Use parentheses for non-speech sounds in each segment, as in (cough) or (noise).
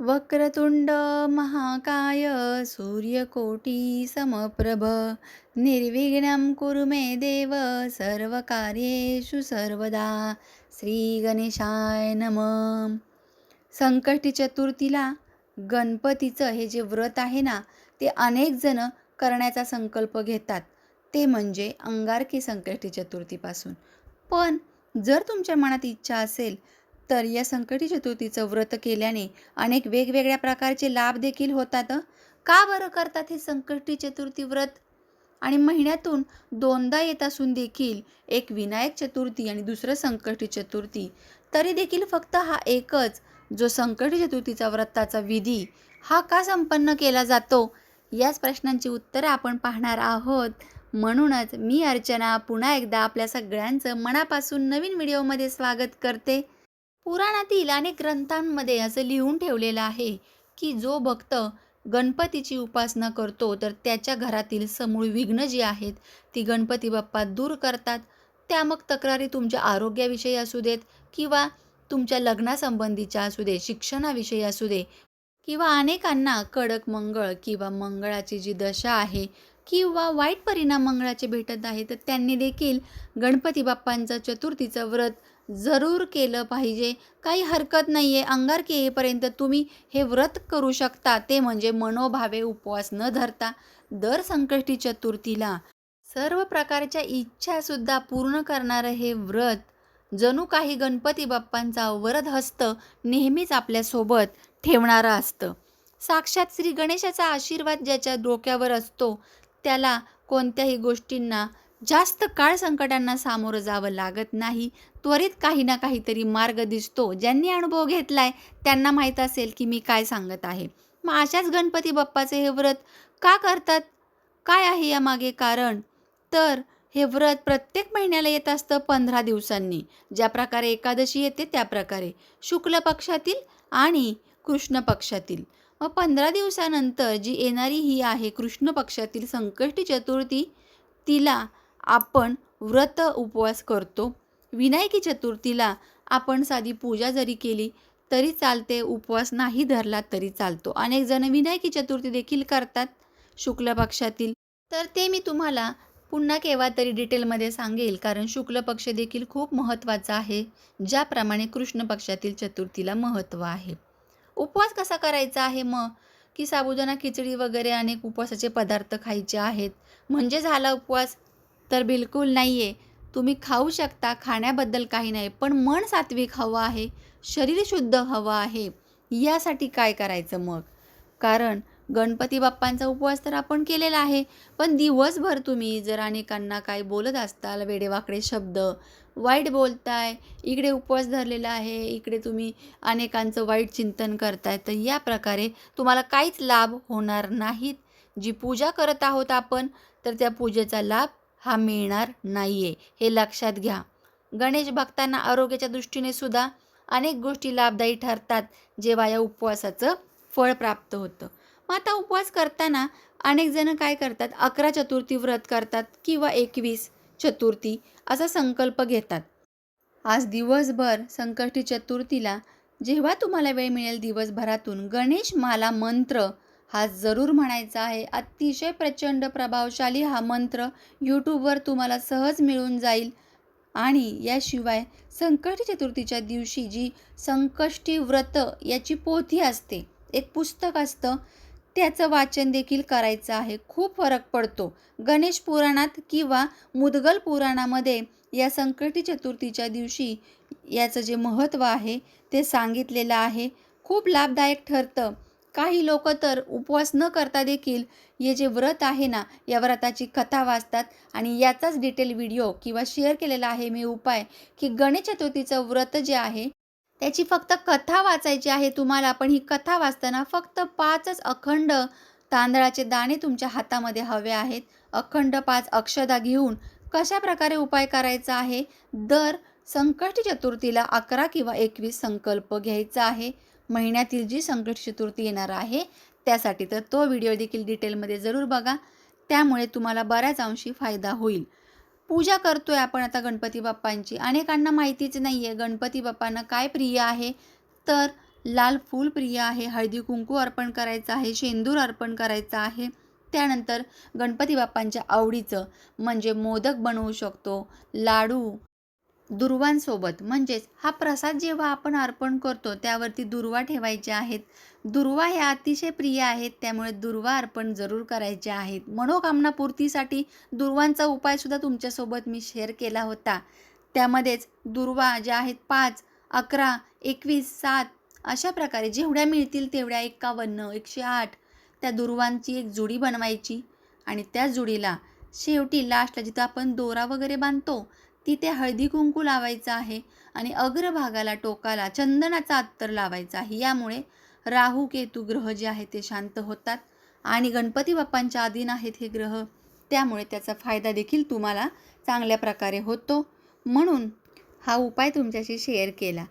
वक्रतुंड महाकाय सूर्यकोटी समप्रभ निर्विघ्नं कुरु मे देव सर्वकार्येषु सर्वदा श्री नम. संकष्टी चतुर्थीला गणपतीचं हे जे व्रत आहे ना ते अनेक जण करण्याचा संकल्प घेतात. ते म्हणजे अंगारकी संकष्टी चतुर्थीपासून. पण जर तुमच्या मनात इच्छा असेल तर या संकटी चतुर्थीचं व्रत केल्याने अनेक वेगवेगळ्या प्रकारचे लाभ देखील होतात का बरं करतात हे संकटी चतुर्थी व्रत? आणि महिन्यातून दोनदा येत असून देखील एक विनायक चतुर्थी आणि दुसरं संकटी चतुर्थी तरी देखील फक्त हा एकच जो संकटी चतुर्थीचा व्रताचा विधी हा का संपन्न केला जातो? याच प्रश्नांची उत्तरं आपण पाहणार आहोत. म्हणूनच मी अर्चना पुन्हा एकदा आपल्या सगळ्यांचं मनापासून नवीन व्हिडिओमध्ये स्वागत करते. पुराणातील अनेक ग्रंथांमध्ये असं लिहून ठेवलेलं आहे की जो भक्त गणपतीची उपासना करतो तर त्याच्या घरातील समूळ विघ्न जी आहेत ती गणपती बाप्पा दूर करतात. त्या मग तक्रारी तुमच्या आरोग्याविषयी असू देत किंवा तुमच्या लग्नासंबंधीच्या असू दे शिक्षणाविषयी असू दे किंवा अनेकांना कडक मंगळ किंवा मंगळाची जी दशा आहे किंवा वाईट परिणाम मंगळाचे भेटत आहे तर त्यांनी देखील गणपती बाप्पांचं चतुर्थीचं व्रत जरूर केलं पाहिजे. काही हरकत नाही आहे अंगारकी येईपर्यंत तुम्ही हे व्रत करू शकता. ते म्हणजे मनोभावे उपवास न धरता दर संकष्टी चतुर्थीला सर्व प्रकारच्या इच्छासुद्धा पूर्ण करणारं हे व्रत जणू काही गणपती बाप्पांचा वरद हस्त नेहमीच आपल्यासोबत ठेवणारं असतं. साक्षात श्री गणेशाचा आशीर्वाद ज्याच्या डोक्यावर असतो त्याला कोणत्याही गोष्टींना जास्त काळ संकटांना सामोरं जावं लागत नाही. त्वरित काही ना काहीतरी मार्ग दिसतो. ज्यांनी अनुभव घेतलाय त्यांना माहीत असेल की मी काय सांगत आहे. मग अशाच गणपती बाप्पाचे हे व्रत का करतात? काय आहे यामागे कारण? तर हे व्रत प्रत्येक महिन्याला येत असतं पंधरा दिवसांनी. ज्या प्रकारे एकादशी येते त्या प्रकारे. शुक्ल पक्षातील आणि कृष्ण पक्षातील. मग पंधरा दिवसानंतर जी येणारी ही आहे कृष्ण पक्षातील संकष्टी चतुर्थी तिला आपण व्रत उपवास करतो. विनायकी चतुर्थीला आपण साधी पूजा जरी केली तरी चालते. उपवास नाही धरला तरी चालतो. अनेक जण विनायकी चतुर्थी देखील करतात शुक्ल पक्षातील. तर ते मी तुम्हाला पुन्हा केव्हा तरी डिटेलमध्ये सांगेल कारण शुक्ल पक्ष देखील खूप महत्त्वाचा आहे ज्याप्रमाणे कृष्ण पक्षातील चतुर्थीला महत्त्व आहे. उपवास कसा करायचा आहे मग? की साबुदाणा खिचडी वगैरे अनेक उपवासाचे पदार्थ खायचे आहेत. म्हणजे झाला उपवास. तर बिलकुल नाही आहे तुम्ही खाऊ शकता खाण्याबद्दल काही नाही पण मन सात्विक हवं आहे शरीर शुद्ध हवं आहे यासाठी काय करायचं मग? कारण गणपती बाप्पांचा उपवास तर आपण केलेला आहे पण दिवसभर तुम्ही जर अनेकांना काय बोलत असताल वेडेवाकडे शब्द वाईट बोलताय इकडे उपवास धरलेला आहे इकडे तुम्ही अनेकांचं वाईट चिंतन करताय तर या प्रकारे तुम्हाला काहीच लाभ होणार नाहीत. जी पूजा करत आहोत आपण तर त्या पूजेचा लाभ हा मिळणार नाही आहे हे लक्षात घ्या. गणेश भक्तांना आरोग्याच्या दृष्टीने सुद्धा अनेक गोष्टी लाभदायी ठरतात जेव्हा या उपवासाचं फळ प्राप्त होतं. मग आता उपवास करताना अनेक जण काय करतात? अकरा चतुर्थी व्रत करतात किंवा एकवीस चतुर्थी असा संकल्प घेतात. आज दिवसभर संकष्टी चतुर्थीला जेव्हा तुम्हाला वेळ मिळेल दिवसभरातून गणेश माला मंत्र हा जरूर म्हणायचा आहे. अतिशय प्रचंड प्रभावशाली हा मंत्र यूट्यूबवर तुम्हाला सहज मिळून जाईल. आणि याशिवाय संकष्टी चतुर्थीच्या दिवशी जी संकष्टी व्रत याची पोथी असते एक पुस्तक असतं त्याचं वाचन देखील करायचं आहे. खूप फरक पडतो. गणेश पुराणात किंवा मुदगल पुराणामध्ये या संकटी चतुर्थीच्या दिवशी याचं जे महत्त्व आहे ते सांगितलेलं आहे. खूप लाभदायक ठरतं. काही लोक तर उपवास न करता देखील हे जे व्रत आहे ना या व्रताची कथा वाचतात. आणि याचाच डिटेल व्हिडिओ किंवा शेअर केलेला आहे मी उपाय की गणेश चतुर्थीचं व्रत जे आहे त्याची फक्त कथा वाचायची आहे तुम्हाला पण ही कथा वाचताना फक्त पाचच अखंड तांदळाचे दाणे तुमच्या हातामध्ये हवे आहेत. अखंड पाच अक्षदा घेऊन कशा प्रकारे उपाय करायचा आहे? दर संकष्टी चतुर्थीला अकरा किंवा एकवीस संकल्प घ्यायचा आहे. महिन्यातील जी संकट चतुर्थी येणार आहे त्यासाठी तर तो व्हिडिओ देखील डिटेलमध्ये जरूर बघा. त्यामुळे तुम्हाला बऱ्याच अंशी फायदा होईल. पूजा करतोय आपण आता गणपती बाप्पांची. अनेकांना माहितीच नाही आहे गणपती बाप्पांना काय प्रिय आहे? तर लाल फूल प्रिय आहे हळदी कुंकू अर्पण करायचं आहे शेंदूर अर्पण करायचं आहे. त्यानंतर गणपती बाप्पांच्या आवडीचं म्हणजे मोदक बनवू शकतो लाडू दुर्वांसोबत. म्हणजेच हा प्रसाद जेव्हा आपण अर्पण करतो त्यावरती दुर्वा ठेवायचे आहेत. दुर्वा हे अतिशय प्रिय आहेत त्यामुळे दुर्वा अर्पण जरूर करायचे आहेत. मनोकामना पूर्तीसाठी दुर्वांचा उपायसुद्धा तुमच्यासोबत मी शेअर केला होता. त्यामध्येच दुर्वा ज्या आहेत पाच अकरा एकवीस सात अशा प्रकारे जेवढ्या मिळतील तेवढ्या एक्कावन्न एकशे आठ त्या दुर्वांची एक जुडी बनवायची. आणि त्या जुडीला शेवटी लास्टला जिथं आपण दोरा वगैरे बांधतो तिथे हळदी कुंकू लावायचं आहे आणि अग्रभागाला टोकाला चंदनाचा अत्तर लावायचा आहे. यामुळे राहू केतू ग्रह जे आहेत ते शांत होतात आणि गणपती बाप्पांच्या अधीन आहेत हे ग्रह. त्यामुळे त्याचा फायदा देखील तुम्हाला चांगल्या प्रकारे होतो. म्हणून हा उपाय तुमच्याशी शेअर केला.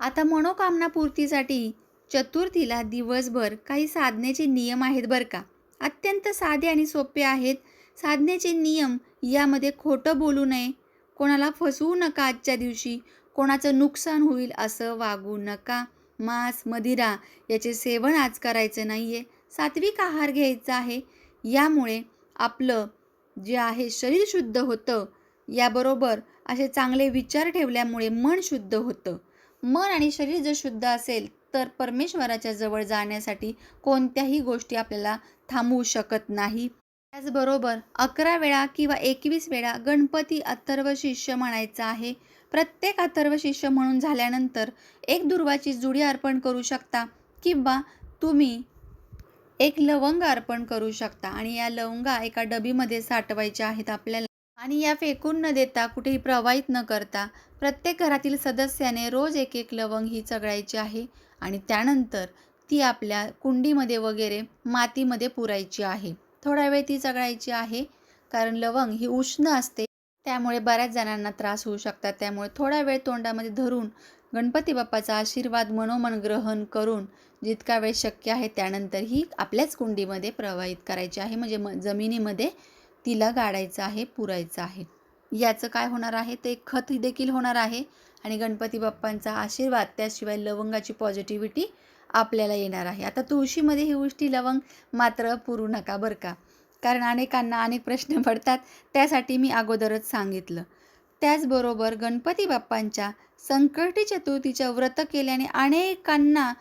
आता मनोकामना पूर्तीसाठी चतुर्थीला दिवसभर काही साधनेचे नियम आहेत बरं का? अत्यंत साधे आणि सोपे आहेत. साधनेचे नियम यामध्ये खोटं बोलू नये कोणाला फसवू नका आजच्या दिवशी. कोणाचं नुकसान होईल असं वागू नका. मांस मदिरा याचे सेवन आज करायचं नाही आहे सात्विक आहार घ्यायचा आहे. यामुळे आपलं जे आहे शरीर शुद्ध होतं. याबरोबर असे चांगले विचार ठेवल्यामुळे मन शुद्ध होतं. मन आणि शरीर जर शुद्ध असेल तर परमेश्वराच्या जवळ जाण्यासाठी कोणत्याही गोष्टी आपल्याला थांबवू शकत नाही. त्याचबरोबर अकरा वेळा किंवा एकवीस वेळा गणपती अथर्व शिष्य म्हणायचं आहे. प्रत्येक अथर्व शिष्य म्हणून झाल्यानंतर एक दुर्वाची जुडी अर्पण करू शकता किंवा तुम्ही एक लवंग अर्पण करू शकता आणि या लवंगा एका डबीमध्ये साठवायच्या आहेत आपल्याला. आणि या फेकून न देता कुठेही प्रवाहित न करता प्रत्येक घरातील सदस्याने रोज एक एक लवंग ही चघळायची आहे आणि त्यानंतर ती आपल्या कुंडीमध्ये वगैरे मातीमध्ये पुरायची आहे. थोडा वेळ ती चघळायची आहे. कारण लवंग ही उष्ण असते. त्यामुळे बऱ्याच जणांना त्रास होऊ शकतात. त्यामुळे थोडा वेळ तोंडामध्ये धरून गणपती बाप्पाचा आशीर्वाद मनोमन ग्रहण करून जितका वेळ शक्य आहे त्यानंतर ही आपल्याच कुंडीमध्ये प्रवाहित करायची आहे. म्हणजे म जमिनीमध्ये तिला गाडायचं आहे पुरायचं आहे. याचं काय होणार आहे? ते खत देखील होणार आहे. आणि गणपती बाप्पांचा आशीर्वाद त्याशिवाय लवंगाची पॉझिटिव्हिटी आपल्याला येणार आहे. आता तुळशीमध्ये ही गोष्टी लवंग मात्र पुरू नका बरं का. कारण अनेकांना अनेक प्रश्न (laughs) पडतात. त्यासाठी मी अगोदरच सांगितलं. त्याचबरोबर गणपती बाप्पांच्या संकटी चतुर्थीच्या व्रत केल्याने अनेकांना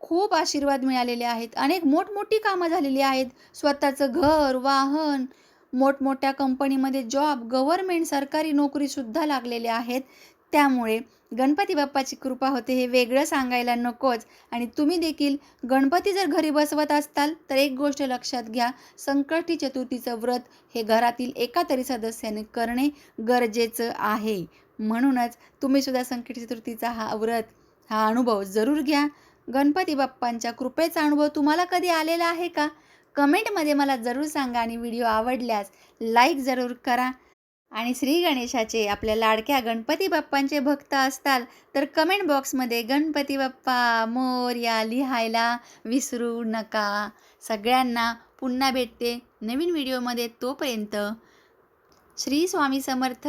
खूप आशीर्वाद मिळालेले आहेत. अनेक मोठमोठी कामं झालेली आहेत. स्वतःचं घर वाहन मोठमोठ्या कंपनीमध्ये जॉब गव्हर्मेंट सरकारी नोकरीसुद्धा लागलेल्या आहेत. त्यामुळे गणपती बाप्पाची कृपा होते हे वेगळं सांगायला नकोच. आणि तुम्ही देखील गणपती जर घरी बसवत असताल तर एक गोष्ट लक्षात घ्या संकष्टी चतुर्थीचं व्रत हे घरातील एका तरी सदस्याने करणे गरजेचं आहे. म्हणूनच तुम्हीसुद्धा संकष्टी चतुर्थीचा हा व्रत हा अनुभव जरूर घ्या. गणपती बाप्पांच्या कृपेचा अनुभव तुम्हाला कधी आलेला आहे का? कमेंटमध्ये मला जरूर सांगा आणि व्हिडिओ आवडल्यास लाईक जरूर करा. आणि श्री गणेशाचे आपल्या लाडक्या गणपती बाप्पांचे भक्त असताल तर कमेंट बॉक्समध्ये गणपती बाप्पा मोर्या लिहायला विसरू नका. सगळ्यांना पुन्हा भेटते नवीन व्हिडिओमध्ये तोपर्यंत. श्री स्वामी समर्थ.